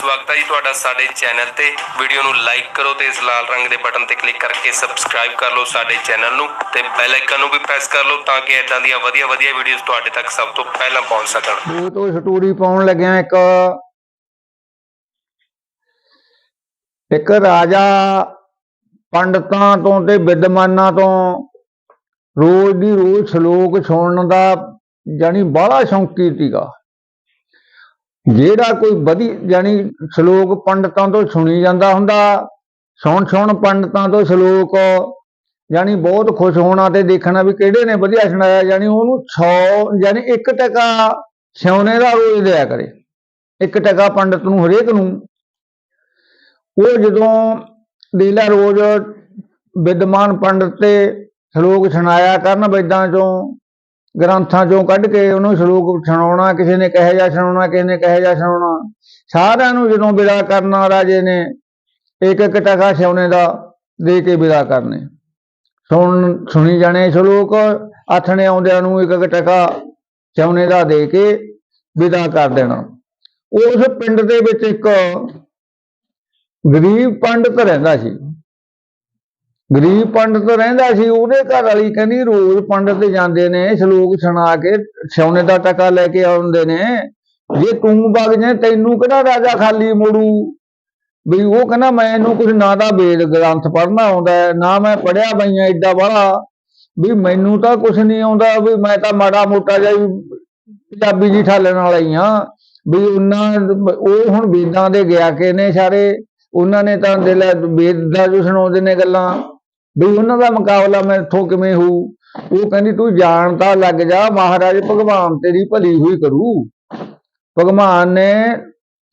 ਸਵਾਗਤ ਹੈ ਜੀ ਤੁਹਾਡਾ ਸਾਡੇ ਚੈਨਲ ਤੇ। ਵੀਡੀਓ ਨੂੰ ਲਾਈਕ ਕਰੋ ਤੇ ਇਸ ਲਾਲ ਰੰਗ ਦੇ ਬਟਨ ਤੇ ਕਲਿੱਕ ਕਰਕੇ ਸਬਸਕ੍ਰਾਈਬ ਕਰ ਲਓ ਸਾਡੇ ਚੈਨਲ ਨੂੰ ਤੇ ਬੈਲ ਆਈਕਨ ਨੂੰ ਵੀ ਪ੍ਰੈਸ ਕਰ ਲਓ ਤਾਂ ਕਿ ਇਦਾਂ ਦੀਆਂ ਵਧੀਆ ਵਧੀਆ ਵੀਡੀਓਜ਼ ਤੁਹਾਡੇ ਤੱਕ ਸਭ ਤੋਂ ਪਹਿਲਾਂ ਪਹੁੰਚ ਸਕਣ। ਉਹ ਤੋਂ ਸਟੋਰੀ ਪਾਉਣ ਲੱਗਿਆ ਇੱਕ ਇੱਕ ਰਾਜਾ ਪੰਡਤਾਂ ਤੋਂ ਤੇ ਵਿਦਵਾਨਾਂ ਤੋਂ ਰੋਜ਼ ਦੀ ਰੋਜ਼ ਸ਼ਲੋਕ ਸੁਣਨ ਦਾ ਜਾਨੀ ਬੜਾ ਸ਼ੌਂਕੀ ਸੀਗਾ ਜਿਹੜਾ ਕੋਈ ਵਧੀ ਜਾਨੀ ਸ਼ਲੋਕ ਪੰਡਤਾਂ ਤੋਂ ਸੁਣੀ ਜਾਂਦਾ ਹੁੰਦਾ, ਸੁਣ ਸੁਣ ਪੰਡਤਾਂ ਤੋਂ ਸ਼ਲੋਕ ਜਾਨੀ ਬਹੁਤ ਖੁਸ਼ ਹੋਣਾ ਤੇ ਦੇਖਣਾ ਵੀ ਕਿਹੜੇ ਨੇ ਵਧੀਆ ਸੁਣਾਇਆ ਜਾਨੀ ਉਹਨੂੰ 100 ਯਾਨੀ 1 ਟਕਾ ਸਿਉਨੇ ਦਾ ਰੋਜ਼ ਦਿਆ ਕਰੇ 1 ਟਕਾ ਪੰਡਤ ਨੂੰ ਹਰੇਕ ਨੂੰ। ਉਹ ਜਦੋਂ ਲੀਲਾ ਰੋਜ਼ ਵਿਦਵਾਨ ਪੰਡਤ ਤੇ ਸ਼ਲੋਕ ਸੁਣਾਇਆ ਕਰਨ ਵੇਦਾਂ ਚੋਂ ਗ੍ਰੰਥਾਂ ਚੋਂ ਕੱਢ ਕੇ ਉਹਨੂੰ ਸ਼ਲੋਕ ਸੁਣਾਉਣਾ, ਕਿਸੇ ਨੇ ਕਹੇ ਜਾ ਸੁਣਾਉਣਾ, ਕਿਸੇ ਨੇ ਕਹੇ ਜਾ ਸੁਣਾਉਣਾ। ਸਾਰਿਆਂ ਨੂੰ ਜਦੋਂ ਵਿਦਾ ਕਰਨਾ ਰਾਜੇ ਨੇ ਇੱਕ ਇੱਕ ਟਕਾ ਸਿਉਨੇ ਦਾ ਦੇ ਕੇ ਵਿਦਾ ਕਰਨੇ। ਸੁਣ, ਸੁਣੀ ਜਾਣੇ ਸ਼ਲੋਕ, ਆਥਣੇ ਆਉਂਦਿਆਂ ਨੂੰ ਇੱਕ ਇੱਕ ਟਕਾ ਸਿਉਨੇ ਦਾ ਦੇ ਕੇ ਵਿਦਾ ਕਰ ਦੇਣਾ। ਉਸ ਪਿੰਡ ਦੇ ਵਿੱਚ ਇੱਕ ਗਰੀਬ ਪੰਡਤ ਰਹਿੰਦਾ ਸੀ। ਗਰੀਬ ਪੰਡਤ ਰਹਿੰਦਾ ਸੀ, ਉਹਦੇ ਘਰ ਵਾਲੀ ਕਹਿੰਦੀ ਰੋਜ਼ ਪੰਡਤ ਜਾਂਦੇ ਨੇ, ਸ਼ਲੋਕ ਸੁਣਾ ਕੇ ਸੋਨੇ ਦਾ ਟਕਾ ਲੈ ਕੇ ਆਉਂਦੇ ਨੇ। ਜੇ ਤੂੰ ਵਗ ਜਾਏ, ਤੈਨੂੰ ਕਿਹੜਾ ਰਾਜਾ ਖਾਲੀ ਮੋੜੂ? ਵੀ ਉਹ ਕਹਿੰਦਾ ਮੈਨੂੰ ਕੁਝ ਨਾ ਦਾ ਵੇਦ ਗ੍ਰੰਥ ਪੜਨਾ ਆਉਂਦਾ ਨਾ ਮੈਂ ਪੜਿਆ ਬਈਆਂ ਏਡਾ ਬਾਹਲਾ ਵੀ ਮੈਨੂੰ ਤਾਂ ਕੁਝ ਨਹੀਂ ਆਉਂਦਾ, ਵੀ ਮੈਂ ਤਾਂ ਮਾੜਾ ਮੋਟਾ ਜਿਹਾ ਪੰਜਾਬੀ ਜੀ ਠਾਲਣ ਵਾਲਾ ਹੀ ਆ ਵੀ ਉਹਨਾਂ ਉਹ ਹੁਣ ਵੇਦਾਂ ਦੇ ਗਿਆ ਕੇ ਨੇ ਸਾਰੇ, ਉਹਨਾਂ ਨੇ ਤਾਂ ਦਿਲ ਵੇਦ ਦਾ ਜੋ ਸੁਣਾਉਂਦੇ ਨੇ ਗੱਲਾਂ। ਬਈ ਉਹਨਾਂ ਦਾ ਮੁਕਾਬਲਾ ਮੈਥੋਂ ਕਿਵੇਂ ਹੋਊ? ਉਹ ਕਹਿੰਦੀ, ਤੂੰ ਜਾਣ ਤਾਂ ਲੱਗ ਜਾ, ਮਹਾਰਾਜ ਭਗਵਾਨ ਤੇਰੀ ਭਲੀ ਹੋਈ ਕਰੂ। ਭਗਵਾਨ ਨੇ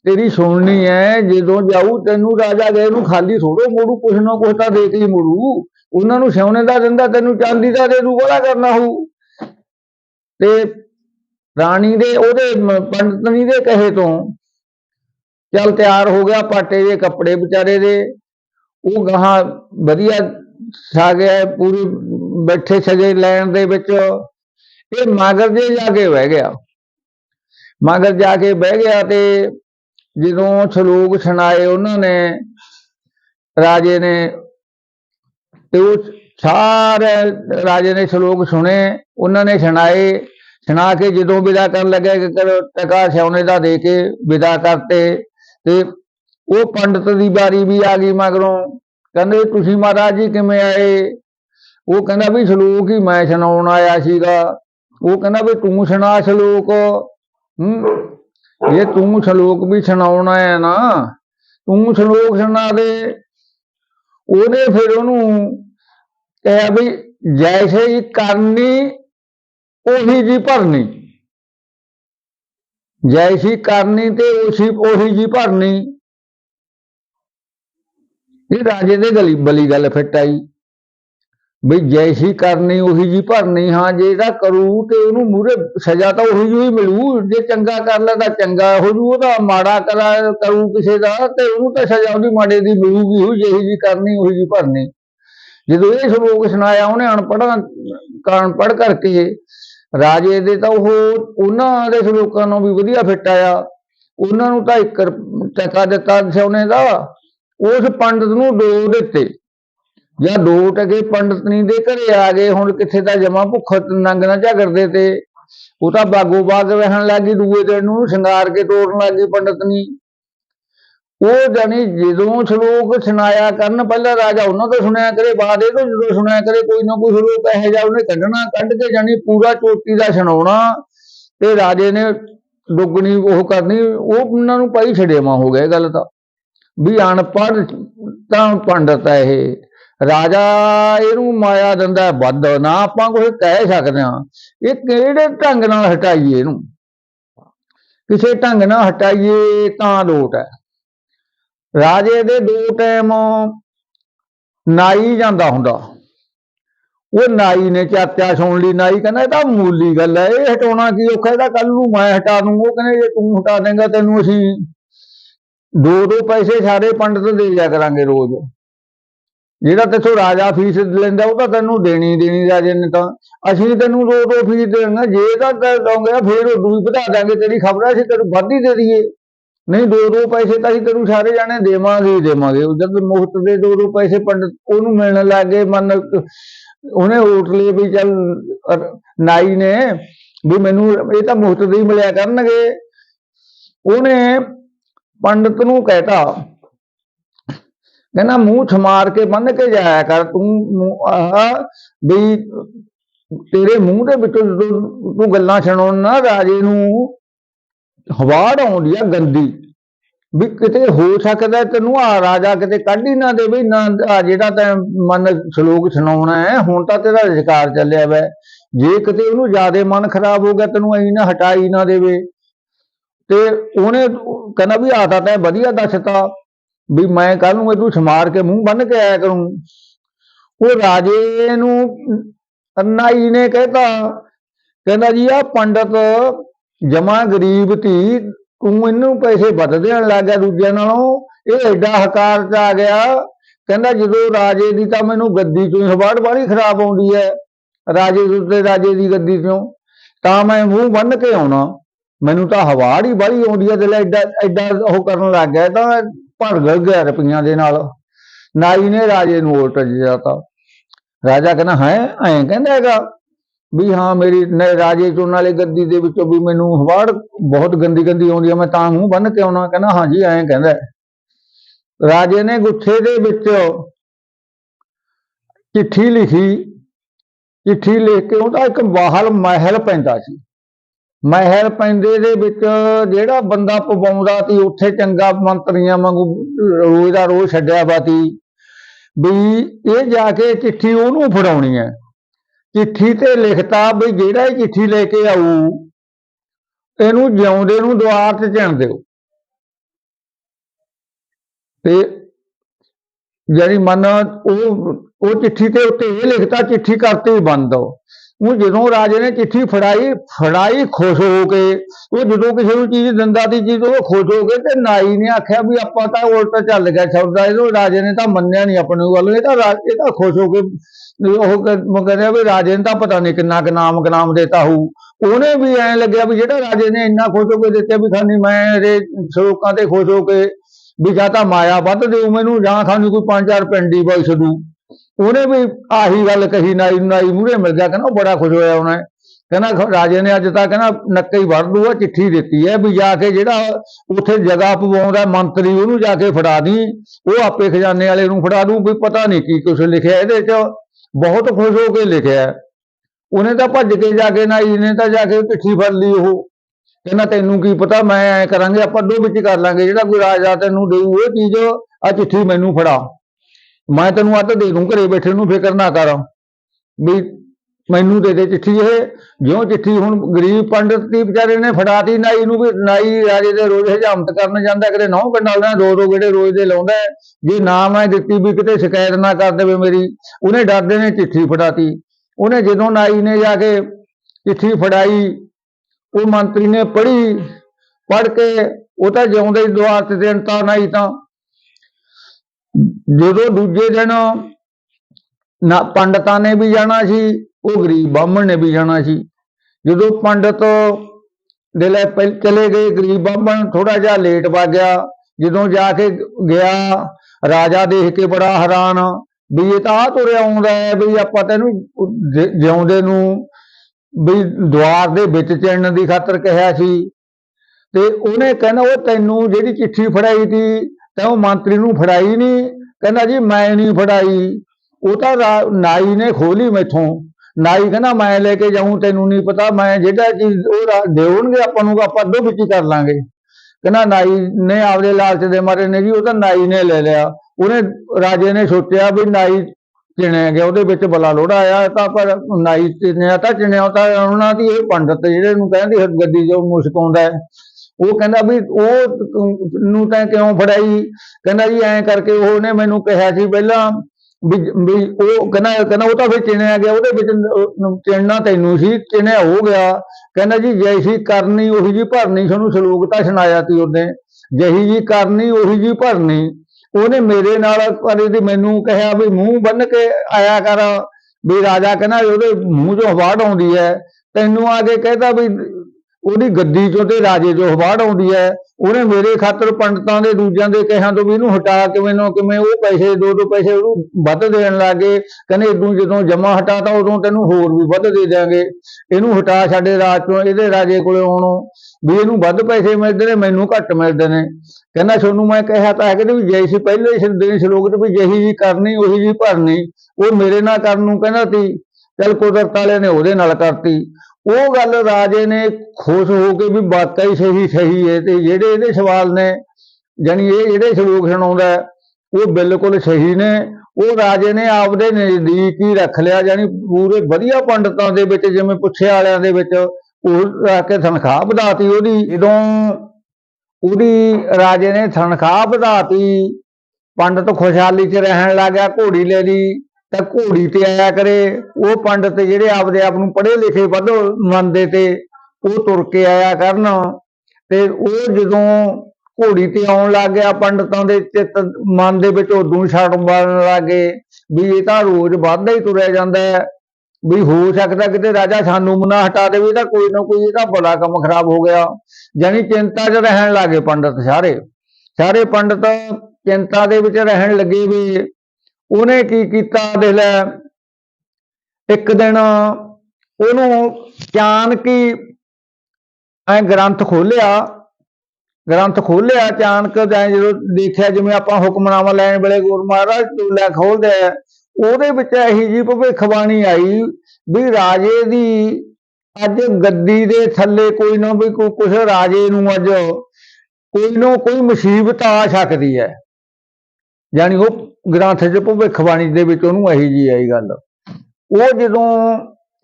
ਤੇਰੀ ਸੁਣਨੀ ਹੈ ਜਦੋਂ ਜਾਊ ਤੈਨੂੰ ਰਾਜਾ ਗਏ ਨੂੰ ਖਾਲੀ ਥੋੜੋ ਮੋੜੂ, ਕੁਛ ਨਾ ਕੁਛ ਤਾਂ ਦੇ ਕੇ ਮੋੜੂ। ਉਹਨਾਂ ਨੂੰ ਸੋਨੇ ਦਾ ਦਿੰਦਾ, ਤੈਨੂੰ ਚਾਂਦੀ ਦਾ ਦੇ ਦੂ, ਬੜਾ ਕਰਨਾ ਹੋਊ। ਤੇ ਰਾਣੀ ਦੇ, ਉਹਦੇ ਪੰਡਤਨੀ ਦੇ ਕਹੇ ਤੋਂ, ਚੱਲ ਤਿਆਰ ਹੋ ਗਿਆ, ਪਾਟੇ ਦੇ ਕੱਪੜੇ ਵਿਚਾਰੇ ਦੇ। ਉਹ ਗਾਹਾਂ ਵਧੀਆ ਛਾ ਪੂਰੀ ਬੈਠੇ ਸਜੇ ਲੈਣ ਦੇ ਵਿੱਚ ਇਹ ਮਗਰ ਜੇ ਜਾ ਕੇ ਬਹਿ ਗਿਆ। ਮਗਰ ਜਾ ਕੇ ਬਹਿ ਗਿਆ ਤੇ ਜਦੋਂ ਸ਼ਲੋਕ ਸੁਣਾਏ ਉਹਨਾਂ ਨੇ, ਰਾਜੇ ਨੇ, ਤੇ ਉਹ ਸਾਰੇ ਰਾਜੇ ਨੇ ਸ਼ਲੋਕ ਸੁਣੇ, ਉਹਨਾਂ ਨੇ ਸੁਣਾਏ, ਸੁਣਾ ਕੇ ਜਦੋਂ ਵਿਦਾ ਕਰਨ ਲੱਗੇ ਕਿ ਕਰੋ ਟਕਾ ਸਿਆਉਣੇ ਦਾ ਦੇ ਕੇ ਵਿਦਾ ਕਰਤੇ ਤੇ ਉਹ ਪੰਡਤ ਦੀ ਵਾਰੀ ਵੀ ਆ ਗਈ ਮਗਰੋਂ। ਕਹਿੰਦੇ, ਤੁਸੀਂ ਮਹਾਰਾਜ ਜੀ ਕਿਵੇਂ ਆਏ? ਉਹ ਕਹਿੰਦਾ ਵੀ ਸ਼ਲੋਕ ਹੀ ਮੈਂ ਸੁਣਾਉਣ ਆਇਆ ਸੀਗਾ। ਉਹ ਕਹਿੰਦਾ ਵੀ ਤੂੰ ਸੁਣਾ ਸ਼ਲੋਕ। ਹੂੰ ਇਹ ਤੂੰ ਸ਼ਲੋਕ ਵੀ ਸੁਣਾਉਣ ਆਇਆ ਨਾ, ਤੂੰ ਸ਼ਲੋਕ ਸੁਣਾ ਦੇ। ਉਹਨੇ ਫਿਰ ਉਹਨੂੰ ਕਿਹਾ ਵੀ ਜੈਸੇ ਹੀ ਕਰਨੀ, ਉਹੀ ਜੀ ਭਰਨੀ। ਜੈਸੀ ਕਰਨੀ ਤੇ ਉਸੀ, ਉਹੀ ਜੀ ਭਰਨੀ। ਇਹ ਰਾਜੇ ਦੇ ਗਲੀ ਬਲੀ ਗੱਲ ਫਿੱਟ ਆਈ। ਵੀ ਜੈਸੀ ਕਰਨੀ ਉਹੀ ਜੀ ਭਰਨੀ ਹਾਂ ਜੇ ਇਹਦਾ ਕਰੂ ਤੇ ਉਹਨੂੰ ਮੂਰੇ ਸਜ਼ਾ ਤਾਂ ਉਹੀ ਜਿਹੀ ਮਿਲੂ। ਜੇ ਚੰਗਾ ਕਰ ਲੈ ਤਾਂ ਚੰਗਾ ਹੋ ਜੂ ਉਹਦਾ ਮਾੜਾ ਕਰਾ, ਕਰੂ ਕਿਸੇ ਦਾ ਤੇ ਉਹਨੂੰ ਤਾਂ ਸਜ਼ਾ ਉਹਦੀ ਮਾੜੇ ਦੀ ਮਿਲੂਗੀ। ਉਹ ਜਿਹੀ ਜੀ ਕਰਨੀ ਉਹੀ ਜੀ ਭਰਨੀ ਜਦੋਂ ਇਹ ਸ਼ਲੋਕ ਸੁਣਾਇਆ, ਉਹਨੇ ਅਨਪੜ੍ਹਾਂ ਕਾਨ ਪੜ੍ਹ ਕਰਕੇ ਰਾਜੇ ਦੇ ਤਾਂ ਉਹ, ਉਹਨਾਂ ਦੇ ਸ਼ਲੋਕਾਂ ਨੂੰ ਵੀ ਵਧੀਆ ਫਿੱਟ ਆਇਆ। ਉਹਨਾਂ ਨੂੰ ਤਾਂ ਇੱਕ ਰੁਪ- ਟਕਾ ਦਿੱਤਾ ਸੋਨੇ ਦਾ ਉਸ ਪੰਡਤ ਨੂੰ ਦੋ ਦਿੱਤੇ। ਜਾਂ ਦੋ ਟਕੇ ਪੰਡਤਨੀ ਦੇ ਘਰੇ ਆ ਗਏ, ਹੁਣ ਕਿੱਥੇ ਤਾਂ ਜਮਾ ਭੁੱਖ ਨੰਗ ਨਾ ਝਗੜਦੇ ਤੇ। ਉਹ ਤਾਂ ਬਾਗੋ ਬਾਗ ਰਹਿਣ ਲੱਗੀ ਦੂਏ ਦਿਨ ਨੂੰ ਸ਼ਿੰਗਾਰ ਕੇ ਤੋੜਨ ਲੱਗੀ ਪੰਡਤਨੀ ਉਹ ਜਾਨੀ ਜਦੋਂ ਸ਼ਲੋਕ ਸੁਣਾਇਆ ਕਰਨ, ਪਹਿਲਾਂ ਰਾਜਾ ਉਹਨਾਂ ਤੋਂ ਸੁਣਿਆ ਕਰੇ, ਬਾਅਦ ਇਹ ਤੋਂ ਜਦੋਂ ਸੁਣਿਆ ਕਰੇ, ਕੋਈ ਨਾ ਕੋਈ ਸ਼ਲੋਕ ਇਹੋ ਜਿਹਾ ਉਹਨੇ ਕੱਢਣਾ, ਕੱਢ ਕੇ ਜਾਨੀ ਪੂਰਾ ਚੋਟੀ ਦਾ ਸੁਣਾਉਣਾ ਤੇ ਰਾਜੇ ਨੇ ਡੁੱਗਣੀ ਉਹ ਕਰਨੀ, ਉਹ ਉਹਨਾਂ ਨੂੰ ਪਾਈ ਛੜੇਵਾ ਹੋ ਗਿਆ ਇਹ ਗੱਲ ਤਾਂ। ਵੀ ਅਨਪੜ੍ਹ ਤਾਂ ਪੰਡਤ ਹੈ ਇਹ। ਰਾਜਾ ਇਹਨੂੰ ਮਾਇਆ ਦਿੰਦਾ ਵੱਧ ਨਾ ਆਪਾਂ ਕੁਝ ਕਹਿ ਸਕਦੇ ਹਾਂ। ਇਹ ਕਿਹੜੇ ਢੰਗ ਨਾਲ ਹਟਾਈਏ ਇਹਨੂੰ? ਕਿਸੇ ਢੰਗ ਨਾਲ ਹਟਾਈਏ ਤਾਂ ਲੋਟ ਹੈ। ਰਾਜੇ ਦੇ ਦੋ ਟਾਈਮ ਨਾਈ ਜਾਂਦਾ ਹੁੰਦਾ। ਉਹ ਨਾਈ ਨੇ ਚਾਚਾ ਸੁਣ ਲਈ। ਨਾਈ ਕਹਿੰਦਾ, ਇਹ ਤਾਂ ਮੂਲੀ ਗੱਲ ਹੈ, ਇਹ ਹਟਾਉਣਾ ਕੀ ਔਖਾ ਇਹਦਾ ਕੱਲ ਨੂੰ ਮੈਂ ਹਟਾ ਦੂੰ। ਉਹ ਕਹਿੰਦੇ, ਜੇ ਤੂੰ ਹਟਾ ਦੇਂਗਾ, ਤੈਨੂੰ ਅਸੀਂ ਦੋ ਦੋ ਪੈਸੇ ਸਾਰੇ ਪੰਡਤ ਦੇ ਦਿਆ ਕਰਾਂਗੇ ਰੋਜ਼। ਜਿਹੜਾ ਤੇਥੋਂ ਰਾਜਾ ਫੀਸ ਲੈਂਦਾ, ਉਹ ਤਾਂ ਤੈਨੂੰ ਦੇਣੀ ਦੇਣੀ ਰਾਜੇ ਨੇ ਤਾਂ। ਅਸੀਂ ਤੈਨੂੰ ਦੋ ਦੋ ਫੀਸ ਦੇਣਾ ਜੇ ਤਾਂ ਦੋਗੇ ਫਿਰ ਉਦੋਂ ਵੀ ਵਧਾ ਦਾਂਗੇ ਤੇਰੀ ਖਬਰ ਅਸੀਂ ਤੈਨੂੰ ਵੱਧ ਦੇ ਦਈਏ। ਨਹੀਂ, ਦੋ ਦੋ ਪੈਸੇ ਤਾਂ ਅਸੀਂ ਤੈਨੂੰ ਸਾਰੇ ਜਾਣੇ ਦੇਵਾਂਗੇ ਹੀ ਦੇਵਾਂਗੇ। ਉਹ ਜਦ ਮੁਫਤ ਦੇ ਦੋ ਦੋ ਪੈਸੇ ਪੰਡਤ ਉਹਨੂੰ ਮਿਲਣ ਲੱਗੇ ਮਨ ਉਹਨੇ ਓਟ ਲਏ ਵੀ ਚੱਲ ਨਾਈ ਨੇ ਵੀ ਮੈਨੂੰ ਇਹ ਤਾਂ ਮੁਫਤ ਦੇ ਹੀ ਮਿਲਿਆ ਕਰਨਗੇ। ਉਹਨੇ ਪੰਡਤ ਨੂੰ ਕਹਿਤਾ, ਕਹਿੰਦਾ ਮੂੰਹ ਛਮਾਰ ਕੇ ਬੰਨ ਕੇ ਜਾਇਆ ਕਰ, ਤੂੰ ਆਹ ਵੀ ਤੇਰੇ ਮੂੰਹ ਦੇ ਵਿੱਚੋਂ ਤੂੰ ਗੱਲਾਂ ਸੁਣਾਉਣ ਨਾ ਰਾਜੇ ਨੂੰ, ਹਵਾੜ ਆਉਂਦੀ ਆ ਗੰਦੀ, ਵੀ ਕਿਤੇ ਹੋ ਸਕਦਾ ਤੈਨੂੰ ਆ ਰਾਜਾ ਕਿਤੇ ਕੱਢ ਹੀ ਨਾ ਦੇਵੇ, ਨਾ ਆਹ ਜਿਹੜਾ ਤੈਂ ਮਨ ਸ਼ਲੋਕ ਸੁਣਾਉਣਾ ਹੈ, ਹੁਣ ਤਾਂ ਤੇਰਾ ਅਧਿਕਾਰ ਚੱਲਿਆ ਵੈ। ਜੇ ਕਿਤੇ ਉਹਨੂੰ ਜਿਆਦੇ ਮਨ ਖਰਾਬ ਹੋ ਗਿਆ, ਤੈਨੂੰ ਐਂ ਨਾ ਹਟਾਈ ਨਾ ਦੇਵੇ। ਤੇ ਉਹਨੇ ਕਹਿੰਦਾ ਵੀ ਆ ਤਾਂ ਤੈਂ ਵਧੀਆ ਦੱਸਤਾ ਵੀ ਮੈਂ ਕੱਲ ਨੂੰ ਇਹਨੂੰ ਸਮਾਰ ਕੇ ਮੂੰਹ ਬੰਨ ਕੇ ਆਇਆ ਕਰੂੰ। ਉਹ ਰਾਜੇ ਨੂੰ ਨਾਈ ਨੇ ਕਹਿਤਾ, ਕਹਿੰਦਾ ਜੀ ਆ ਪੰਡਤ ਜਮਾ ਗਰੀਬ ਧੀ, ਤੂੰ ਇਹਨੂੰ ਪੈਸੇ ਵੱਧ ਦੇਣ ਲੱਗ ਗਿਆ ਦੂਜਿਆਂ ਨਾਲੋਂ। ਇਹ ਐਡਾ ਹਕਾਰ ਚ ਆ ਗਿਆ। ਕਹਿੰਦਾ ਜਦੋਂ ਰਾਜੇ ਦੀ ਤਾਂ ਮੈਨੂੰ ਗੱਦੀ ਚੋਂ ਹੀ ਹਵਾੜ ਬਾਹਲੀ ਖਰਾਬ ਆਉਂਦੀ ਹੈ, ਰਾਜੇ ਦੇ ਉੱਤੇ ਰਾਜੇ ਦੀ ਗੱਦੀ ਚੋਂ। ਤਾਂ ਮੈਂ ਮੂੰਹ ਬੰਨ ਕੇ ਆਉਣਾ। ਮੈਨੂੰ ਤਾਂ ਹਵਾੜ ਹੀ ਬੜੀ ਆਉਂਦੀ ਹੈ ਤੇ ਐਡਾ ਐਡਾ ਉਹ ਕਰਨ ਲੱਗ ਗਿਆ ਤਾਂ ਭੜ ਗਿਆ ਰੁਪਈਆਂ ਦੇ ਨਾਲ। ਨਾਈ ਨੇ ਰਾਜੇ ਨੂੰ ਉਲਟ ਜਾਤਾ ਰਾਜਾ ਕਹਿੰਦਾ, ਹੈ? ਐਂ ਕਹਿੰਦਾ ਹੈਗਾ ਵੀ ਹਾਂ, ਮੇਰੀ ਰਾਜੇ ਚੋਂ ਨਾਲੇ ਗੱਦੀ ਦੇ ਵਿੱਚੋਂ ਵੀ ਮੈਨੂੰ ਹਵਾੜ ਬਹੁਤ ਗੰਦੀ ਗੰਦੀ ਆਉਂਦੀ ਆ, ਮੈਂ ਤਾਂ ਮੂੰਹ ਬੰਨ ਕੇ ਆਉਣਾ। ਕਹਿੰਦਾ, ਹਾਂ ਜੀ, ਐਂ ਕਹਿੰਦਾ। ਰਾਜੇ ਨੇ ਗੁੱਥੇ ਦੇ ਵਿੱਚ ਚਿੱਠੀ ਲਿਖੀ। ਚਿੱਠੀ ਲਿਖ ਕੇ ਉਹਦਾ ਇੱਕ ਬਾਹਲ ਮਹਿਲ ਪੈਂਦਾ ਸੀ। ਮਹਿਲ ਪੈਂਦੇ ਦੇ ਵਿੱਚ ਜਿਹੜਾ ਬੰਦਾ ਪਵਾਉਂਦਾ ਸੀ, ਉੱਥੇ ਚੰਗਾ ਮੰਤਰੀਆਂ ਵਾਂਗੂ ਰੋਜ਼ ਦਾ ਰੋਜ਼ ਛੱਡਿਆ ਬਾਤੀ ਵੀ ਇਹ ਜਾ ਕੇ ਚਿੱਠੀ ਉਹਨੂੰ ਫੜਾਉਣੀ ਹੈ। ਚਿੱਠੀ ਤੇ ਲਿਖਤਾ ਵੀ ਜਿਹੜਾ ਇਹ ਚਿੱਠੀ ਲੈ ਕੇ ਆਊ, ਇਹਨੂੰ ਜਿਉਂਦੇ ਨੂੰ ਦੁਆਰ ਤੇ ਚਿਣ ਦਿਓ। ਤੇ ਯਾਨੀ ਮਨ ਉਹ ਉਹ ਚਿੱਠੀ ਤੇ ਉੱਤੇ ਇਹ ਲਿਖਤਾ, ਚਿੱਠੀ ਕਰਤੇ ਹੀ ਬੰਦ ਉਹ ਜਦੋਂ ਰਾਜੇ ਨੇ ਚਿੱਠੀ ਫੜਾਈ ਫੜਾਈ ਖੁਸ਼ ਹੋ ਕੇ, ਉਹ ਜਦੋਂ ਕਿਸੇ ਨੂੰ ਚੀਜ਼ ਦਿੰਦਾ ਸੀ, ਚੀਜ਼ ਉਹ ਖੁਸ਼ ਹੋ ਕੇ ਤੇ ਨਾਈ ਨੇ ਆਖਿਆ ਵੀ ਆਪਾਂ ਤਾਂ ਉਲਟਾ ਚੱਲ ਗਿਆ ਸੌਦਾ ਇਹਨੂੰ ਰਾਜੇ ਨੇ ਤਾਂ ਮੰਨਿਆ ਨਹੀਂ ਆਪਣੇ ਵੱਲ, ਇਹ ਤਾਂ ਇਹ ਤਾਂ ਖੁਸ਼ ਹੋ ਕੇ, ਉਹ ਕਹਿੰਦੇ ਵੀ ਰਾਜੇ ਨੇ ਤਾਂ ਪਤਾ ਨਹੀਂ ਕਿੰਨਾ ਕੁ ਨਾਮ ਕਨਾਮ ਦੇਤਾ ਹੋਊ। ਉਹਨੇ ਵੀ ਐਂ ਲੱਗਿਆ ਵੀ ਜਿਹੜਾ ਰਾਜੇ ਨੇ ਇੰਨਾ ਖੁਸ਼ ਹੋ ਕੇ ਦਿੱਤੇ ਵੀ ਖਾਨੀ ਮੈਂ ਇਹਦੇ ਸ਼ਲੋਕਾਂ ਤੇ ਖੁਸ਼ ਹੋ ਕੇ ਵੀ ਜਾਂ ਤਾਂ ਮਾਇਆ ਵੱਧ ਦਿਓ ਮੈਨੂੰ ਜਾਂ ਖਾਨੀ ਕੋਈ ਪੰਜ ਚਾਰ ਪਿੰਡੀ ਬਖਸ਼ ਦੂ ਉਹਨੇ ਵੀ ਆਹੀ ਗੱਲ ਕਹੀ, ਨਾਈ ਨਾਈ ਮੂਹਰੇ ਮਿਲ ਗਿਆ ਕਹਿੰਦਾ ਉਹ ਬੜਾ ਖੁਸ਼ ਹੋਇਆ ਉਹਨੇ ਕਹਿੰਦਾ ਰਾਜੇ ਨੇ ਅੱਜ ਤਾਂ ਕਹਿੰਦਾ ਨੱਕੇ ਹੀ ਵੜ ਦੂਗਾ ਚਿੱਠੀ ਦਿੱਤੀ ਹੈ ਵੀ ਜਾ ਕੇ ਜਿਹੜਾ ਉੱਥੇ ਜਗ੍ਹਾ ਪਵਾਉਂਦਾ ਮੰਤਰੀ ਉਹਨੂੰ ਜਾ ਕੇ ਫੜਾ ਦੀ, ਉਹ ਆਪੇ ਖਜ਼ਾਨੇ ਵਾਲੇ ਨੂੰ ਫੜਾ ਦੂ ਕੋਈ ਪਤਾ ਨਹੀਂ ਕੀ ਕੁਛ ਲਿਖਿਆ ਇਹਦੇ 'ਚ। ਬਹੁਤ ਖੁਸ਼ ਹੋ ਕੇ ਲਿਖਿਆ। ਉਹਨੇ ਤਾਂ ਭੱਜ ਕੇ ਜਾ ਕੇ ਨਾਈ ਨੇ ਤਾਂ ਜਾ ਕੇ ਚਿੱਠੀ ਫੜ ਲਈ ਉਹ। ਕਹਿੰਦਾ ਤੈਨੂੰ ਕੀ ਪਤਾ, ਮੈਂ ਐ ਕਰਾਂਗੇ, ਆਪਾਂ ਦੋ ਵਿੱਚ ਕਰ ਲਾਂਗੇ, ਜਿਹੜਾ ਕੋਈ ਰਾਜਾ ਤੈਨੂੰ ਦੇਊ ਉਹ ਚੀਜ਼, ਆ ਚਿੱਠੀ ਮੈਨੂੰ ਫੜਾ। ਮੈਂ ਤੈਨੂੰ ਅੱਧ ਦੇ ਦੂੰ, ਘਰੇ ਬੈਠੇ ਨੂੰ ਫਿਕਰ ਨਾ ਕਰ। ਵੀ ਮੈਨੂੰ ਦੇ ਦੇ ਚਿੱਠੀ ਇਹ। ਜਿਉਂ ਚਿੱਠੀ ਹੁਣ ਗਰੀਬ ਪੰਡਤ ਦੀ ਵਿਚਾਰੇ ਨੇ ਫੜਾਤੀ, ਨਾਈ ਨੂੰ ਵੀ, ਨਾਈ ਰਾਜੇ ਦੇ ਰੋਜ਼ ਹਜਾਮਤ ਕਰਨ ਜਾਂਦਾ, ਕਿਤੇ ਨਹੁੰ ਕੰਡਾਲ ਦਾ ਦੋ ਦੋ ਗੇੜੇ ਰੋਜ਼ ਦੇ ਲਾਉਂਦਾ ਹੈ। ਜੇ ਨਾ ਮੈਂ ਦਿੱਤੀ ਵੀ ਕਿਤੇ ਸ਼ਿਕਾਇਤ ਨਾ ਕਰ ਦੇਵੇ ਮੇਰੀ। ਉਹਨੇ ਡਰਦੇ ਨੇ ਚਿੱਠੀ ਫੜਾਤੀ। ਉਹਨੇ ਜਦੋਂ ਨਾਈ ਨੇ ਜਾ ਕੇ ਚਿੱਠੀ ਫੜਾਈ, ਉਹ ਮੰਤਰੀ ਨੇ ਪੜ੍ਹੀ, ਪੜ੍ਹ ਕੇ ਉਹ ਤਾਂ ਜਿਉਂਦੇ ਹੀ ਦੁਆਰ ਤੇ ਦੇਣ ਤਾਂ ਨਾਈ ਤਾਂ ਜਦੋਂ ਦੂਜੇ ਦਿਨ ਨਾ ਪੰਡਤਾਂ ਨੇ ਵੀ ਜਾਣਾ ਸੀ, ਉਹ ਗਰੀਬ ਬਾਹਮਣ ਨੇ ਵੀ ਜਾਣਾ ਸੀ। ਜਦੋਂ ਪੰਡਤ ਦੇ ਲੈ ਚਲੇ ਗਏ, ਗਰੀਬ ਬਾਹਮਣ ਥੋੜਾ ਜਿਹਾ ਲੇਟ ਵਾ ਜਦੋਂ ਜਾ ਕੇ ਗਿਆ, ਰਾਜਾ ਦੇਖ ਕੇ ਬੜਾ ਹੈਰਾਨ, ਵੀ ਇਹ ਤਾਂ ਆ ਤੁਰਿਆ ਆਉਂਦਾ ਹੈ, ਵੀ ਆਪਾਂ ਤੈਨੂੰ ਜਿਉਂਦੇ ਨੂੰ ਵੀ ਦੁਆਰ ਦੇ ਵਿੱਚ ਚੜਨ ਦੀ ਖਾਤਰ ਕਿਹਾ ਸੀ। ਤੇ ਉਹਨੇ ਕਹਿੰਦਾ ਉਹ ਤੈਨੂੰ ਜਿਹੜੀ ਚਿੱਠੀ ਫੜਾਈ ਸੀ ਤੇ ਉਹ ਮੰਤਰੀ ਨੂੰ ਫੜਾਈ ਨਹੀਂ। ਕਹਿੰਦਾ ਜੀ, ਮੈਂ ਨਹੀਂ ਫੜਾਈ। ਉਹ ਤਾਂ ਨਾਈ ਨੇ ਖੋਲੀ ਮੈਥੋਂ। ਨਾਈ ਕਹਿੰਦਾ, ਮੈਂ ਲੈ ਕੇ ਜਾਊਂ, ਤੈਨੂੰ ਨਹੀਂ ਪਤਾ, ਮੈਂ ਜਿਹੜਾ ਚੀਜ਼ ਉਹ ਰਾ- ਦੇਉਣਗੇ ਆਪਾਂ ਨੂੰ, ਆਪਾਂ ਦੋ ਵਿੱਚ ਕਰ ਲਾਂਗੇ। ਕਹਿੰਦਾ, ਨਾਈ ਨੇ ਆਪਦੇ ਲਾਲਚ ਦੇ ਮਾਰੇ ਨੇ ਜੀ, ਉਹ ਤਾਂ ਨਾਈ ਨੇ ਲੈ ਲਿਆ। ਉਹਨੇ ਰਾਜੇ ਨੇ ਸੋਚਿਆ ਵੀ ਨਾਈ ਚਿਣਿਆ ਗਿਆ, ਉਹਦੇ ਵਿੱਚ ਬਲਾ ਲੋੜਾ ਆਇਆ ਤਾਂ, ਪਰ ਨਾਈ ਚਿਣਿਆ ਤਾਂ ਚਿਣਿਆ ਤਾਂ ਉਹਨਾਂ ਦੀ ਇਹ ਪੰਡਤ ਜਿਹੜੇ ਨੂੰ ਕਹਿੰਦੇ ਹਰ ਗੱਦੀ ਜੋ ਮੁਸ਼ਕ ਆਉਂਦਾ ਹੈ। ਉਹ ਕਹਿੰਦਾ ਵੀ ਉਹ ਨੂੰ ਤਾਂ ਕਿਉਂ ਫੜਾਈ? ਕਹਿੰਦਾ ਜੀ ਐਂ ਕਰਕੇ ਉਹਨੇ ਮੈਨੂੰ ਕਿਹਾ ਸੀ ਪਹਿਲਾਂ ਵੀ ਵੀ ਉਹ ਕਹਿੰਦਾ ਕਹਿੰਦਾ ਉਹ ਤਾਂ ਫਿਰ ਚਿਣਿਆ ਗਿਆ, ਉਹਦੇ ਵਿੱਚ ਚਿਣਨਾ ਤੈਨੂੰ ਸੀ, ਚਿਣਿਆ ਹੋ ਗਿਆ। ਕਹਿੰਦਾ ਜੀ ਜੈਸੀ ਕਰਨੀ ਉਹੀ ਜੀ ਭਰਨੀ, ਤੁਹਾਨੂੰ ਸ਼ਲੋਕ ਤਾਂ ਸੁਣਾਇਆ ਸੀ ਉਹਨੇ। ਜਹੀ ਜੀ ਕਰਨੀ ਉਹੀ ਜੀ ਭਰਨੀ। ਉਹਨੇ ਮੇਰੇ ਨਾਲ ਪਰ ਇਹਦੀ ਮੈਨੂੰ ਕਿਹਾ ਵੀ ਮੂੰਹ ਬੰਨ ਕੇ ਆਇਆ ਕਰ। ਵੀ ਰਾਜਾ ਕਹਿੰਦਾ ਉਹਦੇ ਮੂੰਹ ਚੋਂ ਹਵਾੜ ਆਉਂਦੀ ਹੈ। ਤੈਨੂੰ ਆ ਕੇ ਕਹਿੰਦਾ ਵੀ ਉਹਦੀ ਗੱਦੀ ਚੋਂ ਤੇ ਰਾਜੇ ਚੋਂ ਹਵਾੜ ਆਉਂਦੀ ਹੈ। ਉਹਨੇ ਮੇਰੇ ਖਾਤਰ ਪੰਡਤਾਂ ਦੇ ਦੂਜਿਆਂ ਦੇ ਕਹਿਆਂ ਤੋਂ ਵੀ ਇਹਨੂੰ ਹਟਾ ਕਿਵੇਂ ਨਾ ਕਿਵੇਂ ਉਹ ਪੈਸੇ, ਦੋ ਦੋ ਪੈਸੇ ਉਹਨੂੰ ਵੱਧ ਦੇਣ ਲੱਗੇ। ਕਹਿੰਦੇ ਇਦੋਂ ਜਦੋਂ ਜਮਾ ਹਟਾਤਾ ਉਦੋਂ ਤੈਨੂੰ ਹੋਰ ਵੀ ਵੱਧ ਦੇ ਦਿਆਂਗੇ। ਇਹਨੂੰ ਹਟਾ ਸਾਡੇ ਰਾਜ ਚੋਂ, ਇਹਦੇ ਰਾਜੇ ਕੋਲੇ ਆਉਣੋਂ ਵੀ ਇਹਨੂੰ ਵੱਧ ਪੈਸੇ ਮਿਲਦੇ ਨੇ, ਮੈਨੂੰ ਘੱਟ ਮਿਲਦੇ ਨੇ। ਕਹਿੰਦਾ ਤੁਹਾਨੂੰ ਮੈਂ ਕਿਹਾ ਤਾਂ ਹੈ ਕਿ ਵੀ ਜੈ ਸੀ ਪਹਿਲੇ ਹੀ ਦਿਨ ਸ਼ਲੋਕ ਵੀ ਜਿਹੀ ਜੀ ਕਰਨੀ, ਉਹੀ ਜੀ ਭਰਨੀ। ਉਹ ਮੇਰੇ ਨਾਲ ਕਰਨ ਨੂੰ ਕਹਿੰਦਾ ਸੀ। ਚੱਲ ਕੁਦਰਤ ਵਾਲਿਆਂ ਨੇ ਉਹਦੇ ਨਾਲ ਕਰਤੀ। ਉਹ ਗੱਲ ਰਾਜੇ ਨੇ ਖੁਸ਼ ਹੋ ਕੇ ਵੀ ਵਾਕਈ ਸਹੀ ਸਹੀ ਹੈ ਤੇ ਜਿਹੜੇ ਇਹਦੇ ਸਵਾਲ ਨੇ, ਜਾਣੀ ਇਹ ਜਿਹੜੇ ਸ਼ਲੋਕ ਸੁਣਾਉਂਦਾ ਉਹ ਬਿਲਕੁਲ ਸਹੀ ਨੇ। ਉਹ ਰਾਜੇ ਨੇ ਆਪਦੇ ਨਜ਼ਦੀਕ ਹੀ ਰੱਖ ਲਿਆ, ਜਾਣੀ ਪੂਰੇ ਵਧੀਆ ਪੰਡਤਾਂ ਦੇ ਵਿੱਚ, ਜਿਵੇਂ ਪੁੱਛੇ ਵਾਲਿਆਂ ਦੇ ਵਿੱਚ, ਉਹ ਰੱਖ ਕੇ ਤਨਖਾਹ ਵਧਾਤੀ ਉਹਦੀ। ਜਦੋਂ ਉਹਦੀ ਰਾਜੇ ਨੇ ਤਨਖਾਹ ਵਧਾਤੀ, ਪੰਡਤ ਖੁਸ਼ਹਾਲੀ 'ਚ ਰਹਿਣ ਲੱਗਾ ਘੋੜੀ ਲੈ ਲਈ। ਤਾਂ ਘੋੜੀ ਤੇ ਆਇਆ ਕਰੇ, ਉਹ ਪੰਡਤ ਜਿਹੜੇ ਆਪਦੇ ਆਪ ਨੂੰ ਪੜ੍ਹੇ ਲਿਖੇ ਵੱਧ ਮੰਨਦੇ ਤੇ ਉਹ ਤੁਰ ਕੇ ਆਇਆ ਕਰਨ। ਤੇ ਉਹ ਜਦੋਂ ਘੋੜੀ ਤੇ ਆਉਣ ਲੱਗ ਗਿਆ, ਪੰਡਤਾਂ ਦੇ ਚਿੱਤ ਮਨ ਦੇ ਵਿੱਚ ਉਦੋਂ ਛੜ ਮਾਰਨ ਲੱਗੇ ਵੀ ਇਹ ਤਾਂ ਰੋਜ਼ ਵੱਧਦਾ ਹੀ ਤੁਰਿਆ ਜਾਂਦਾ ਹੈ। ਵੀ ਹੋ ਸਕਦਾ ਕਿਤੇ ਰਾਜਾ ਸਾਨੂੰ ਮਨਾ ਹਟਾ ਦੇਵੇ ਤਾਂ ਕੋਈ ਨਾ ਕੋਈ ਇਹਦਾ ਬੜਾ ਕੰਮ ਖਰਾਬ ਹੋ ਗਿਆ। ਜਾਨੀ ਚਿੰਤਾ 'ਚ ਰਹਿਣ ਲੱਗੇ ਪੰਡਤ ਸਾਰੇ। ਸਾਰੇ ਪੰਡਤ ਚਿੰਤਾ ਦੇ ਵਿੱਚ ਰਹਿਣ ਲੱਗੇ ਵੀ ਉਹਨੇ ਕੀ ਕੀਤਾ ਦੇਖ ਲੈ। ਇੱਕ ਦਿਨ ਉਹਨੂੰ ਚਾਨਕੀ ਐ ਗ੍ਰੰਥ ਖੋਲਿਆ ਗ੍ਰੰਥ ਖੋਲਿਆ ਅਚਾਨਕ ਐਂ ਜਦੋਂ ਦੇਖਿਆ ਜਿਵੇਂ ਆਪਾਂ ਹੁਕਮਨਾਮਾ ਲੈਣ ਵੇਲੇ ਗੁਰੂ ਮਹਾਰਾਜ ਟੂਲਾ ਖੋਲਦੇ ਆ, ਉਹਦੇ ਵਿੱਚ ਇਹੀ ਜੀ ਭਵਿੱਖਬਾਣੀ ਆਈ ਵੀ ਰਾਜੇ ਦੀ ਅੱਜ ਗੱਦੀ ਦੇ ਥੱਲੇ ਕੋਈ ਨਾ ਵੀ ਕੋਈ ਕੁਛ ਰਾਜੇ ਨੂੰ ਅੱਜ ਕੋਈ ਨਾ ਕੋਈ ਮੁਸੀਬਤ ਆ ਸਕਦੀ ਹੈ। ਯਾਨੀ ਉਹ ਗ੍ਰੰਥ 'ਚ ਭਵਿੱਖਬਾਣੀ ਦੇ ਵਿੱਚ ਉਹਨੂੰ ਇਹੀ ਜੀ ਆਈ ਗੱਲ। ਉਹ ਜਦੋਂ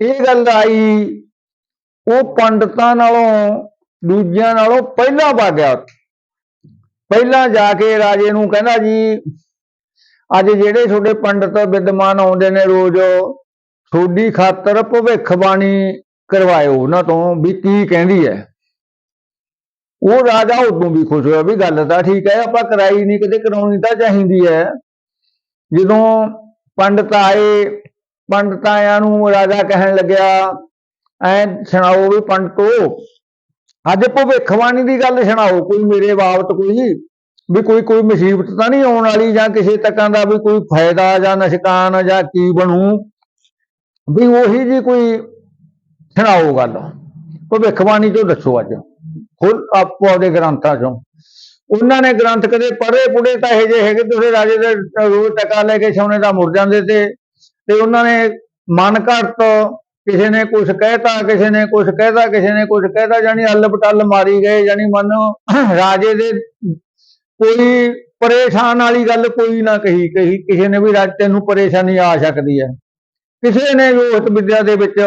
ਇਹ ਗੱਲ ਆਈ, ਉਹ ਪੰਡਤਾਂ ਨਾਲੋਂ ਦੂਜਿਆਂ ਨਾਲੋਂ ਪਹਿਲਾਂ ਵਗ ਪਹਿਲਾਂ ਜਾ ਕੇ ਰਾਜੇ ਨੂੰ ਕਹਿੰਦਾ ਜੀ, ਅੱਜ ਜਿਹੜੇ ਤੁਹਾਡੇ ਪੰਡਤ ਵਿਦਮਾਨ ਆਉਂਦੇ ਨੇ ਰੋਜ਼, ਤੁਹਾਡੀ ਖਾਤਰ ਭਵਿੱਖਬਾਣੀ ਕਰਵਾਇਓ। ਉਹਨਾਂ ਤੋਂ ਵੀ ਕੀ ਕਹਿੰਦੀ ਹੈ? ਉਹ ਰਾਜਾ ਉਦੋਂ ਵੀ ਖੁਸ਼ ਹੋਇਆ ਵੀ ਗੱਲ ਤਾਂ ਠੀਕ ਹੈ, ਆਪਾਂ ਕਰਾਈ ਨਹੀਂ ਕਦੇ ਕਰਾਉਣੀ ਤਾਂ ਚਾਹੀਦੀ ਹੈ। ਜਦੋਂ ਪੰਡਤ ਆਏ, ਪੰਡਤ ਆਇਆਂ ਨੂੰ ਰਾਜਾ ਕਹਿਣ ਲੱਗਿਆ, ਐ ਸੁਣਾਓ ਵੀ ਪੰਡਤੋ, ਅੱਜ ਭਵਿੱਖਬਾਣੀ ਦੀ ਗੱਲ ਸੁਣਾਓ, ਕੋਈ ਮੇਰੇ ਬਾਬਤ ਕੋਈ, ਵੀ ਕੋਈ ਕੋਈ ਮੁਸੀਬਤ ਤਾਂ ਨਹੀਂ ਆਉਣ ਵਾਲੀ ਜਾਂ ਕਿਸੇ ਤੱਕਾਂ ਦਾ ਵੀ ਕੋਈ ਫਾਇਦਾ ਜਾਂ ਨਸ਼ਕਾਨ ਜਾਂ ਕੀ ਬਣੂ? ਵੀ ਉਹੀ ਜੀ ਕੋਈ ਸੁਣਾਓ ਗੱਲ, ਭਵਿੱਖਬਾਣੀ ਤੋਂ ਦੱਸੋ ਅੱਜ। ਖੁਦ ਆਪੋ ਆਪਦੇ ਗ੍ਰੰਥਾਂ ਚੋਂ। ਉਹਨਾਂ ਨੇ ਗ੍ਰੰਥ ਕਦੇ ਪੜ੍ਹੇ ਪੁੜੇ ਤਾਂ ਇਹ ਜਿਹੇ ਹੈਗੇ, ਤੁਸੀਂ ਰਾਜੇ ਦੇ ਰੋਜ਼ ਟਕਾ ਲੈ ਕੇ ਸੋਨੇ ਦਾ ਮੁਰ ਜਾਂਦੇ ਤੇ ਤੇ ਉਹਨਾਂ ਨੇ ਮਨ ਘੜਤ, ਕਿਸੇ ਨੇ ਕੁਝ ਕਹਿਤਾ, ਕਿਸੇ ਨੇ ਕੁਝ ਕਹਿਤਾ, ਕਿਸੇ ਨੇ ਕੁਝ ਕਹਿਤਾ ਜਾਨੀ ਅੱਲ ਪਟੱਲ ਮਾਰੀ ਗਏ ਜਾਨੀ ਮੰਨੋ ਰਾਜੇ ਦੇ ਕੋਈ ਪਰੇਸ਼ਾਨ ਵਾਲੀ ਗੱਲ ਕੋਈ ਨਾ ਕਹੀ ਕਹੀ, ਕਿਸੇ ਨੇ ਵੀ ਰਾਜ ਤੈਨੂੰ ਪਰੇਸ਼ਾਨੀ ਆ ਸਕਦੀ ਹੈ। ਕਿਸੇ ਨੇ ਜੋਤ ਵਿਦਿਆ ਦੇ ਵਿੱਚ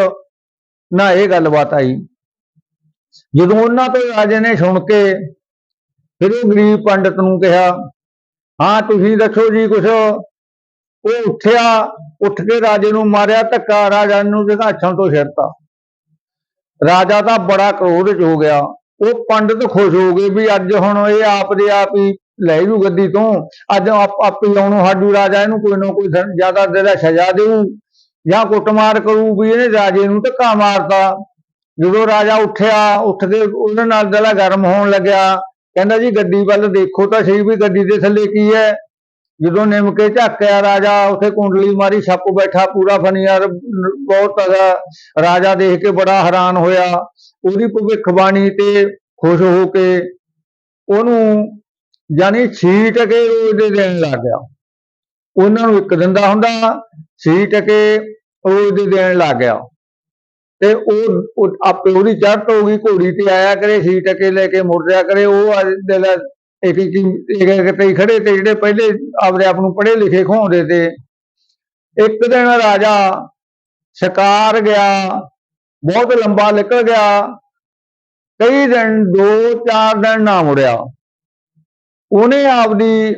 ਨਾ ਇਹ ਗੱਲਬਾਤ ਆਈ। ਜਦੋਂ ਉਹਨਾਂ ਤੋਂ ਰਾਜੇ ਨੇ ਸੁਣ ਕੇ, ਫਿਰ ਉਹ ਗਰੀਬ ਪੰਡਤ ਨੂੰ ਕਿਹਾ, ਹਾਂ, ਤੁਸੀਂ ਦੱਸੋ ਜੀ ਕੁਛ। ਉਹ ਉੱਠਿਆ, ਉੱਠ ਕੇ ਰਾਜੇ ਨੂੰ ਮਾਰਿਆ, ਧੱਕਾ ਰਾਜਾ ਨੂੰ ਵਿਗਾਛਾਂ ਤੋਂ ਛਿੜਤਾ ਰਾਜਾ ਤਾਂ ਬੜਾ ਕ੍ਰੋਧ ਚ ਹੋ ਗਿਆ। ਉਹ ਪੰਡਤ ਖੁਸ਼ ਹੋ ਗਏ ਵੀ ਅੱਜ ਹੁਣ ਇਹ ਆਪ ਦੇ ਆਪ ਹੀ ਲੈ ਜੂ ਗੱਦੀ ਤੋਂ। ਅੱਜ ਆਪੇ ਆਉਣੋਂ ਸਾਡੂ ਰਾਜਾ, ਇਹਨੂੰ ਕੋਈ ਨਾ ਕੋਈ ਸਨ- ਜ਼ਿਆਦਾ ਦੇਦਾ ਸਜ਼ਾ ਦੇਊ ਜਾਂ ਕੁੱਟਮਾਰ ਕਰੂ ਵੀ ਇਹਨੇ ਰਾਜੇ ਨੂੰ ਧੱਕਾ ਮਾਰਤਾ। ਜਦੋਂ ਰਾਜਾ ਉੱਠਿਆ, ਉੱਠ ਕੇ ਉਹਦੇ ਨਾਲ ਗਲਾ ਗਰਮ ਹੋਣ ਲੱਗਿਆ। ਕਹਿੰਦਾ ਜੀ, ਗੱਡੀ ਵੱਲ ਦੇਖੋ ਤਾਂ ਸਹੀ ਵੀ ਗੱਡੀ ਦੇ ਥੱਲੇ ਕੀ ਹੈ। ਜਦੋਂ ਨਿਮ ਕੇ ਝਾਕਿਆ ਰਾਜਾ, ਉੱਥੇ ਕੁੰਡਲੀ ਮਾਰੀ, ਸੱਪ ਬੈਠਾ ਪੂਰਾ ਫਨੀਆਰ ਬਹੁਤ ਤਗਾ ਰਾਜਾ ਦੇਖ ਕੇ ਬੜਾ ਹੈਰਾਨ ਹੋਇਆ। ਉਹਦੀ ਭਵਿੱਖਬਾਣੀ ਤੇ ਖੁਸ਼ ਹੋ ਕੇ ਉਹਨੂੰ ਯਾਨੀ ਛੀਟ ਕੇ ਰੋਜ਼ ਦੇ ਦੇਣ ਲੱਗ ਗਿਆ। ਉਹਨਾਂ ਨੂੰ ਇੱਕ ਦਿੰਦਾ ਹੁੰਦਾ, ਛੀਟ ਕੇ ਰੋਜ਼ ਦੇ ਦੇਣ ਲੱਗ ਗਿਆ। ਤੇ ਉਹ ਆਪੇ ਉਹਦੀ ਚੜ੍ਹਤ ਹੋ ਗਈ, ਘੋੜੀ ਤੇ ਆਇਆ ਕਰੇ ਸੀ ਟਕੇ ਲੈ ਕੇ ਮੁੜ ਜਾਇਆ ਕਰੇ, ਉਹ ਅੱਜ ਦੇ ਇੱਕ ਇੱਕ ਤੇ ਖੜੇ ਤੇ ਜਿਹੜੇ ਪਹਿਲੇ ਆਪਦੇ ਆਪ ਨੂੰ ਪੜ੍ਹੇ ਲਿਖੇ ਖੋਉਂਦੇ ਤੇ ਇੱਕ ਦਿਨ ਰਾਜਾ ਸ਼ਿਕਾਰ ਗਿਆ, ਬਹੁਤ ਲੰਬਾ ਨਿਕਲ ਗਿਆ, ਕਈ ਦਿਨ, ਦੋ ਚਾਰ ਦਿਨ ਨਾ ਮੁੜਿਆ। ਉਹਨੇ ਆਪਦੀ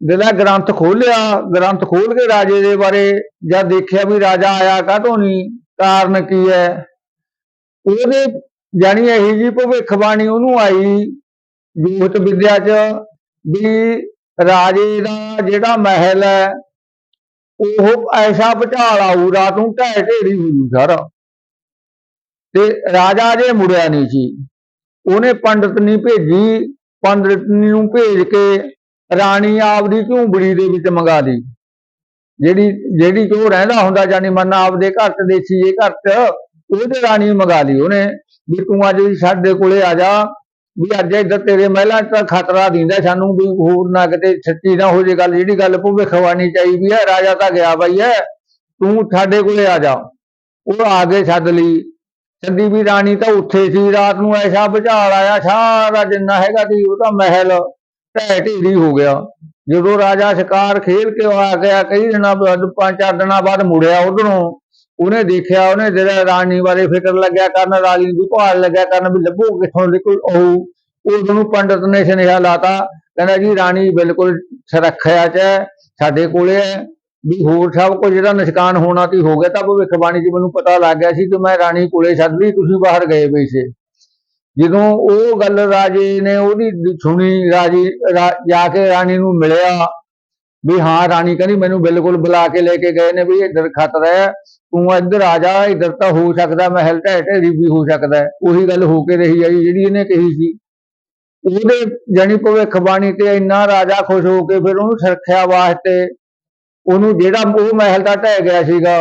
ਜਿਹੜਾ ਗ੍ਰੰਥ ਖੋਲਿਆ ਗ੍ਰੰਥ ਖੋਲ ਕੇ ਰਾਜੇ ਦੇ ਬਾਰੇ ਜਦ ਦੇਖਿਆ ਵੀ ਰਾਜਾ ਆਇਆ ਕਾਹਤੋਂ ਨਹੀਂ ਕਾਰਨ ਕੀ ਹੈ? ਉਹਦੇ ਜਾਣੀ ਇਹ ਜੀ ਭਵਿੱਖਬਾਣੀ ਉਹਨੂੰ ਆਈ ਜੋਤ ਵਿਦਿਆ ਚ ਵੀ ਰਾਜੇ ਦਾ ਜਿਹੜਾ ਮਹਿਲ ਹੈ, ਉਹ ਐਸਾ ਭੁਚਾਲ ਆਊ ਰਾਤ ਨੂੰ ਢਹਿ ਢੇਰੀ ਹੋਊ ਜੂ ਸਾਰਾ। ਤੇ ਰਾਜਾ ਜੇ ਮੁੜਿਆ ਨਹੀਂ ਸੀ। ਉਹਨੇ ਪੰਡਤ ਨਹੀਂ ਭੇਜੀ, ਪੰਡਤ ਨੂੰ ਭੇਜ ਕੇ ਰਾਣੀ ਆਪਦੀ ਝੂੰਬੜੀ ਦੇ ਵਿੱਚ ਮੰਗਾ ਲਈ। ਜਿਹੜੀ ਜਿਹੜੀ ਕਿ ਉਹ ਰਹਿੰਦਾ ਹੁੰਦਾ ਜਾਨੀ ਮੰਨ ਆਪਦੇ ਘਰ ਚ ਦੇਸੀ ਜੇ ਘਰ ਚ, ਉਹਦੇ ਰਾਣੀ ਮੰਗਾ ਲਈ ਉਹਨੇ, ਵੀ ਤੂੰ ਅੱਜ ਸਾਡੇ ਕੋਲੇ ਆ ਜਾ, ਵੀ ਅੱਜ ਇੱਧਰ ਤੇਰੇ ਮਹਿਲਾਂ ਤਾਂ ਖਤਰਾ ਦਿੰਦਾ ਸਾਨੂੰ ਵੀ ਹੋਰ ਨਾ ਕਿਤੇ ਸੱਚੀ ਨਾ ਹੋ ਜੇ ਗੱਲ, ਜਿਹੜੀ ਗੱਲ ਭਵਿੱਖਬਾਣੀ ਚਾਹੀਦੀ ਹੈ, ਰਾਜਾ ਤਾਂ ਗਿਆ ਬਈ ਹੈ, ਤੂੰ ਸਾਡੇ ਕੋਲੇ ਆ ਜਾ। ਉਹ ਆ ਕੇ ਛੱਡ ਲਈ। ਸੱਦੀ ਵੀ ਰਾਣੀ ਤਾਂ ਉੱਥੇ ਸੀ, ਰਾਤ ਨੂੰ ਐਸਾ ਭੁਚਾਲ ਆਇਆ, ਸਾਰਾ ਜਿੰਨਾ ਹੈਗਾ ਸੀ ਉਹ ਤਾਂ ਮਹਿਲ। ਢਹਿ ਢੇਰੀ ਹੋ ਗਿਆ। ਜਦੋਂ ਰਾਜਾ ਸ਼ਿਕਾਰ ਖੇਲ ਕੇ ਆ ਗਿਆ, ਕਈ ਦਿਨਾਂ ਬਾਅਦ, ਪੰਜ ਚਾਰ ਦਿਨਾਂ ਬਾਅਦ ਮੁੜਿਆ ਉਧਰੋਂ। ਉਹਨੇ ਦੇਖਿਆ, ਉਹਨੇ ਜਿਹੜਾ ਰਾਣੀ ਬਾਰੇ ਫਿਕਰ ਲੱਗਿਆ ਕਰਨ, ਰਾਣੀ ਦੀ ਭਾਲ ਲੱਗਿਆ ਕਰਨ ਵੀ ਲੱਭੋ ਕਿੱਥੋਂ ਨਿਕਲ ਉਹ। ਉਹਨੂੰ ਪੰਡਤ ਨੇ ਸੁਨੇਹਾ ਲਾਤਾ, ਕਹਿੰਦਾ ਜੀ, ਰਾਣੀ ਬਿਲਕੁਲ ਸੁਰੱਖਿਆ ਚ ਹੈ, ਸਾਡੇ ਕੋਲੇ ਹੈ। ਵੀ ਹੋਰ ਸਭ ਕੁਝ ਜਿਹੜਾ ਨਿਸ਼ਕਾਨ ਹੋਣਾ ਤੇ ਹੋ ਗਿਆ, ਤਾਂ ਭਵਿੱਖਬਾਣੀ ਚ ਮੈਨੂੰ ਪਤਾ ਲੱਗ ਗਿਆ ਸੀ ਕਿ ਮੈਂ ਰਾਣੀ ਕੋਲੇ ਛੱਡ ਲਈ, ਤੁਸੀਂ ਬਾਹਰ ਗਏ ਪਏ ਸੀ। ਜਦੋਂ ਉਹ ਗੱਲ ਰਾਜੇ ਨੇ ਉਹਦੀ ਸੁਣੀ, ਰਾਜੀ ਜਾ ਕੇ ਰਾਣੀ ਨੂੰ ਮਿਲਿਆ, ਵੀ ਹਾਂ, ਰਾਣੀ ਕਹਿੰਦੀ, ਮੈਨੂੰ ਬਿਲਕੁਲ ਬੁਲਾ ਕੇ ਲੈ ਕੇ ਗਏ ਨੇ ਵੀ ਇੱਧਰ ਖਤਰਾ ਹੈ ਤੂੰ ਇੱਧਰ ਆ ਜਾ, ਇੱਧਰ ਤਾਂ ਹੋ ਸਕਦਾ ਮਹਿਲ ਢਹਿ ਢੇਰੀ ਵੀ ਹੋ ਸਕਦਾ, ਉਹੀ ਗੱਲ ਹੋ ਕੇ ਰਹੀ ਹੈ ਜਿਹੜੀ ਇਹਨੇ ਕਹੀ ਸੀ। ਉਹਦੇ ਜਾਨੀ ਭਵਿੱਖਬਾਣੀ ਤੇ ਇੰਨਾ ਰਾਜਾ ਖੁਸ਼ ਹੋ ਕੇ ਫਿਰ ਉਹਨੂੰ ਸੁਰੱਖਿਆ ਵਾਸਤੇ ਉਹਨੂੰ ਜਿਹੜਾ ਉਹ ਮਹਿਲ ਦਾ ਢਹਿ ਗਿਆ ਸੀਗਾ,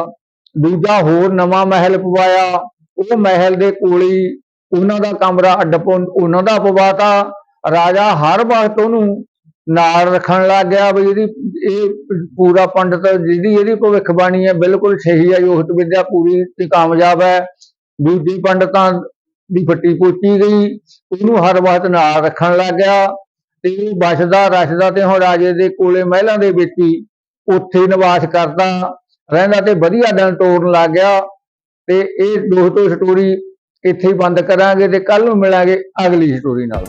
ਦੂਜਾ ਹੋਰ ਨਵਾਂ ਮਹਿਲ ਪਵਾਇਆ, ਉਹ ਮਹਿਲ ਦੇ ਕੋਲੀ ਉਹਨਾਂ ਦਾ ਕਮਰਾ ਅੱਡ ਉਹਨਾਂ ਦਾ ਪਵਾਤਾ ਰਾਜਾ ਹਰ ਵਕਤ ਉਹਨੂੰ ਨਾਲ ਰੱਖਣ ਲੱਗ ਗਿਆ ਵੀ ਇਹਦੀ, ਇਹ ਪੂਰਾ ਪੰਡਤ ਜਿਹਦੀ ਇਹਦੀ ਭਵਿੱਖਬਾਣੀ ਹੈ, ਬਿਲਕੁਲ ਸਹੀ ਹੈ ਜੋਹਤ ਵਿਦਿਆ ਪੂਰੀ ਤੇ ਕਾਮਯਾਬ ਹੈ। ਦੂਜੀ ਪੰਡਤਾਂ ਦੀ ਫੱਟੀ ਪੋਚੀ ਗਈ, ਉਹਨੂੰ ਹਰ ਵਕਤ ਨਾਲ ਰੱਖਣ ਲੱਗ ਗਿਆ ਤੇ ਵਸਦਾ ਰਸਦਾ ਤੇ ਹੁਣ ਰਾਜੇ ਦੇ ਕੋਲੇ ਮਹਿਲਾਂ ਦੇ ਵਿੱਚ ਹੀ ਉੱਥੇ ਨਿਵਾਸ ਕਰਦਾ, ਰਹਿੰਦਾ ਤੇ ਵਧੀਆ ਦਿਨ ਤੋੜਨ ਲੱਗ ਗਿਆ ਤੇ ਇਹ ਦੋਸਤੋ ਸਟੋਰੀ ਇੱਥੇ ਹੀ ਬੰਦ ਕਰਾਂਗੇ ਤੇ ਕੱਲ ਨੂੰ ਮਿਲਾਂਗੇ ਅਗਲੀ ਸਟੋਰੀ ਨਾਲ।